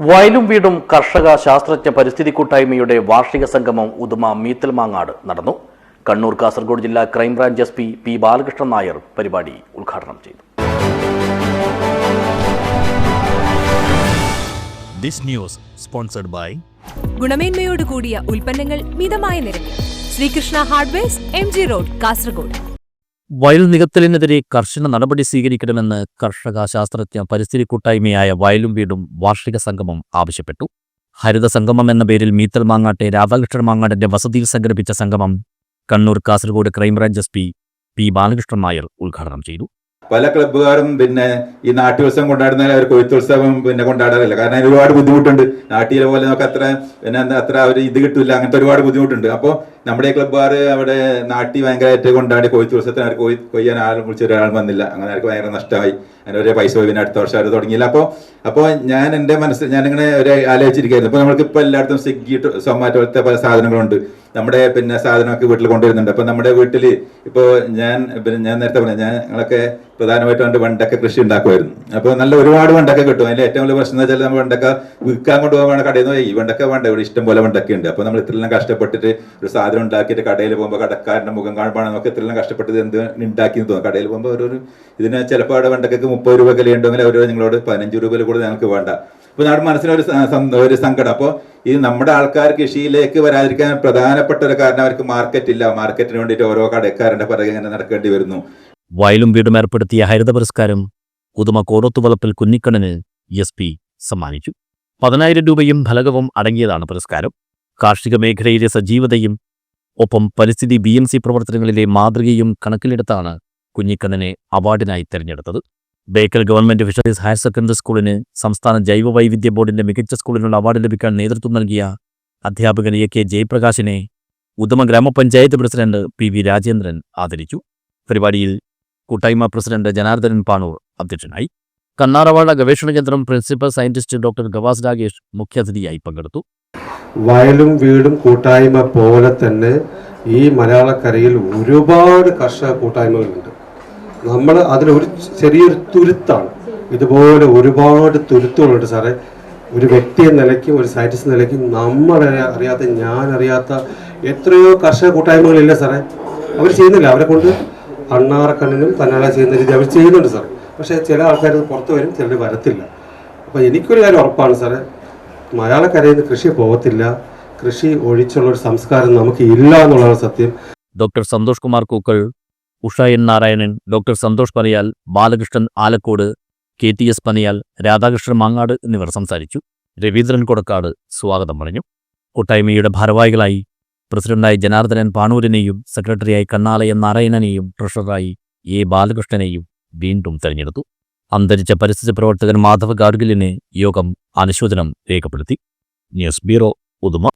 വയലും വീടും കർഷക ശാസ്ത്രജ്ഞ പരിസ്ഥിതി കൂട്ടായ്മയുടെ വാർഷിക സംഗമം ഉദുമ മീത്തൽ മാങ്ങാട് നടന്നു. കണ്ണൂർ കാസർഗോഡ് ജില്ലാ crime branch S P P Balakrishnan Nair പരിപാടി ഉദ്ഘാടനം ചെയ്തു. This news sponsored by ഗുണമേന്മയോട് കൂടിയ ഉൽപ്പന്നങ്ങൾ മിതമായ നിരക്കിൽ. Sreekrishna hardwares M G road Kasaragod. വയൽ നികത്തലിനെതിരെ കർശന നടപടി സ്വീകരിക്കണമെന്ന് കർഷക ശാസ്ത്രജ്ഞ പരിസ്ഥിതി കൂട്ടായ്മയായ വയലും വീടും വാർഷിക സംഗമം ആവശ്യപ്പെട്ടു. ഹരിത സംഗമം എന്ന പേരിൽ മീത്തൽ മാങ്ങാട്ടെ രാധാകൃഷ്ണൻ മാങ്ങാടിന്റെ വസതിയിൽ സംഘടിപ്പിച്ച സംഗമം Kannur Kasaragod crime branch S P P Balakrishnan Nair ഉദ്ഘാടനം ചെയ്തു. പല ക്ലബ്ബുകാരും പിന്നെ ഈ നാട്യോത്സവം കൊണ്ടാടുന്നതിൽ അവർ കൊയ്ത്തുത്സവം പിന്നെ കൊണ്ടാടാറില്ല. കാരണം ഒരുപാട് ബുദ്ധിമുട്ടുണ്ട്. നാട്ടിലെ പോലെ നമുക്ക് അത്ര പിന്നെ അത്ര ഒരു ഇത് കിട്ടില്ല. അങ്ങനത്തെ ഒരുപാട് ബുദ്ധിമുട്ടുണ്ട്. അപ്പോൾ നമ്മുടെ ക്ലബ്ബുകാർ അവിടെ നാട്ടി ഭയങ്കരമായിട്ട് കൊണ്ടാടി കൊയ്ത്തുത്സവത്തിന് അവർ കൊയ് കൊയ്യാൻ ആരും വിളിച്ച ഒരാൾ വന്നില്ല. അങ്ങനെ അവർക്ക് ഭയങ്കര നഷ്ടമായി. അങ്ങനെ ഒരേ പൈസ പോയി പിന്നെ അടുത്ത വർഷം അവർ തുടങ്ങിയില്ല. അപ്പോൾ അപ്പോൾ ഞാൻ എന്റെ മനസ്സിൽ ഞാനിങ്ങനെ ഒരു ആലോചിച്ചിരിക്കുകയായിരുന്നു. അപ്പോൾ നമ്മൾക്ക് ഇപ്പോൾ എല്ലായിടത്തും സ്വിഗ്ഗി സൊമാറ്റോ പോലത്തെ പല സാധനങ്ങളുണ്ട്. നമ്മുടെ പിന്നെ സാധനമൊക്കെ വീട്ടിൽ കൊണ്ടുവരുന്നുണ്ട്. അപ്പോൾ നമ്മുടെ വീട്ടിൽ ഇപ്പോൾ ഞാൻ പിന്നെ ഞാൻ നേരത്തെ പറഞ്ഞു ഞാൻ ഞങ്ങളൊക്കെ പ്രധാനമായിട്ടും അവന്റെ വണ്ടക്ക കൃഷി ഉണ്ടാക്കുമായിരുന്നു. അപ്പോൾ നല്ല ഒരുപാട് വണ്ടക്ക കിട്ടും. അതിന്റെ ഏറ്റവും വലിയ പ്രശ്നം എന്ന് വെച്ചാൽ നമ്മൾ വണ്ടക്ക വിൽക്കാൻ കൊണ്ടുപോകാൻ കടയിൽ നിന്ന്. ഈ വണ്ടക്ക വേണ്ട ഇവിടെ ഇഷ്ടം പോലെ ഉണ്ട് അപ്പോൾ നമ്മൾ ഇത്രയെല്ലാം കഷ്ടപ്പെട്ടിട്ട് ഒരു സാധനം ഉണ്ടാക്കിയിട്ട് കടയിൽ പോകുമ്പോൾ കടക്കാരന്റെ മുഖം കാണുമ്പോൾ നമുക്ക് ഇത്രയെല്ലാം കഷ്ടപ്പെട്ടത് എന്ത് ഉണ്ടാക്കി തോന്നും കടയിൽ പോകുമ്പോൾ ഓരോരു ഇതിന് ചിലപ്പോൾ അവിടെ വണ്ടക്കൊക്കെ മുപ്പത് രൂപ വില ഉണ്ടെങ്കിൽ അവർ നിങ്ങളോട് പതിനഞ്ച് രൂപയിൽ കൂടുതൽ ഞങ്ങൾക്ക് വേണ്ട. അപ്പോൾ നമ്മുടെ മനസ്സിനൊരു ഒരു സങ്കടം. അപ്പോൾ ഇത് നമ്മുടെ ആൾക്കാർ കൃഷിയിലേക്ക് വരാതിരിക്കാൻ പ്രധാനപ്പെട്ട ഒരു കാരണം അവർക്ക് മാർക്കറ്റ് ഇല്ല. മാർക്കറ്റിന് വേണ്ടിയിട്ട് ഓരോ കടക്കാരന്റെ പിറകെ ഇങ്ങനെ നടക്കേണ്ടി വരുന്നു. വയലും വീടും ഏർപ്പെടുത്തിയ ഹരിത പുരസ്കാരം ഉദുമ കോറത്തുവളപ്പിൽ കുഞ്ഞിക്കണ്ണന് എസ് പി സമ്മാനിച്ചു. പതിനായിരം രൂപയും ഫലകവും അടങ്ങിയതാണ് പുരസ്കാരം. കാർഷിക മേഖലയിലെ സജീവതയും ഒപ്പം പരിസ്ഥിതി ബി എം സി പ്രവർത്തനങ്ങളിലെ മാതൃകയും കണക്കിലെടുത്താണ് കുഞ്ഞിക്കണ്ണനെ അവാർഡിനായി തെരഞ്ഞെടുത്തത്. Bekal government fisheries higher secondary സ്കൂളിന് സംസ്ഥാന ജൈവ വൈവിധ്യ ബോർഡിന്റെ മികച്ച സ്കൂളിനുള്ള അവാർഡ് ലഭിക്കാൻ നേതൃത്വം നൽകിയ അധ്യാപകൻ എ കെ ജയപ്രകാശിനെ ഉദമ ഗ്രാമപഞ്ചായത്ത് പ്രസിഡന്റ് പി വി രാജേന്ദ്രൻ ആദരിച്ചു. പരിപാടിയിൽ കൂട്ടായ്മ പ്രസിഡന്റ് ജനാർദ്ദനൻ പാണൂർ അധ്യക്ഷനായി. കണ്ണാറവാഴ ഗവേഷണ കേന്ദ്രം principal scientist doctor Gavas Ragesh മുഖ്യാതിഥിയായി പങ്കെടുത്തു. വയലും വീടും കൂട്ടായ്മ പോലെ തന്നെ ഈ മലയാളക്കരയിൽ ഒരുപാട് കർഷക കൂട്ടായ്മകളുണ്ട്. നമ്മൾ അതിലൊരു ചെറിയൊരു തുരുത്താണ്. ഇതുപോലെ ഒരുപാട് തുരുത്തുകളുണ്ട് സാറേ. ഒരു വ്യക്തി എന്ന നിലയ്ക്കും ഒരു സയന്റിസ്റ്റ് നിലയ്ക്കും നമ്മളെ അറിയാത്ത ഞാൻ അറിയാത്ത എത്രയോ കർഷക കൂട്ടായ്മകളില്ല സാറേ. അവർ ചെയ്യുന്നില്ല. അവരെ കൊണ്ട് അണ്ണാറക്കണ്ണിനും തന്നാല ചെയ്യുന്ന രീതി അവർ ചെയ്യുന്നുണ്ട് സാറേ. പക്ഷേ ചില ആൾക്കാർ പുറത്ത് വരും ചിലർ വരത്തില്ല. അപ്പോൾ എനിക്കൊരു കാര്യം ഉറപ്പാണ് സാറേ. മലയാളക്കരയിൽ നിന്ന് കൃഷി പോകത്തില്ല. കൃഷി ഒഴിച്ചുള്ള ഒരു സംസ്കാരം നമുക്ക് ഇല്ല എന്നുള്ളതാണ് സത്യം. Doctor Santhosh Kumar Kookkal Usha N Narayanan doctor Santhosh Paniyal Balakrishnan Alakode K T S Paniyal Radhakrishnan Mangad എന്നിവർ സംസാരിച്ചു. രവീന്ദ്രൻ കൊടക്കാട് സ്വാഗതം പറഞ്ഞു. കൂട്ടായ്മയുടെ ഭാരവാഹികളായി പ്രസിഡന്റായി ജനാർദ്ദനൻ പാണൂരിനെയും സെക്രട്ടറിയായി കണ്ണാലയൻ നാരായണനെയും ട്രഷററായി എ ബാലകൃഷ്ണനെയും വീണ്ടും തെരഞ്ഞെടുത്തു. അന്തരിച്ച പരിസ്ഥിതി പ്രവർത്തകൻ മാധവ് ഗാഡ്ഗിലിനെ യോഗം അനുശോചനം രേഖപ്പെടുത്തി. News bureau Uduma.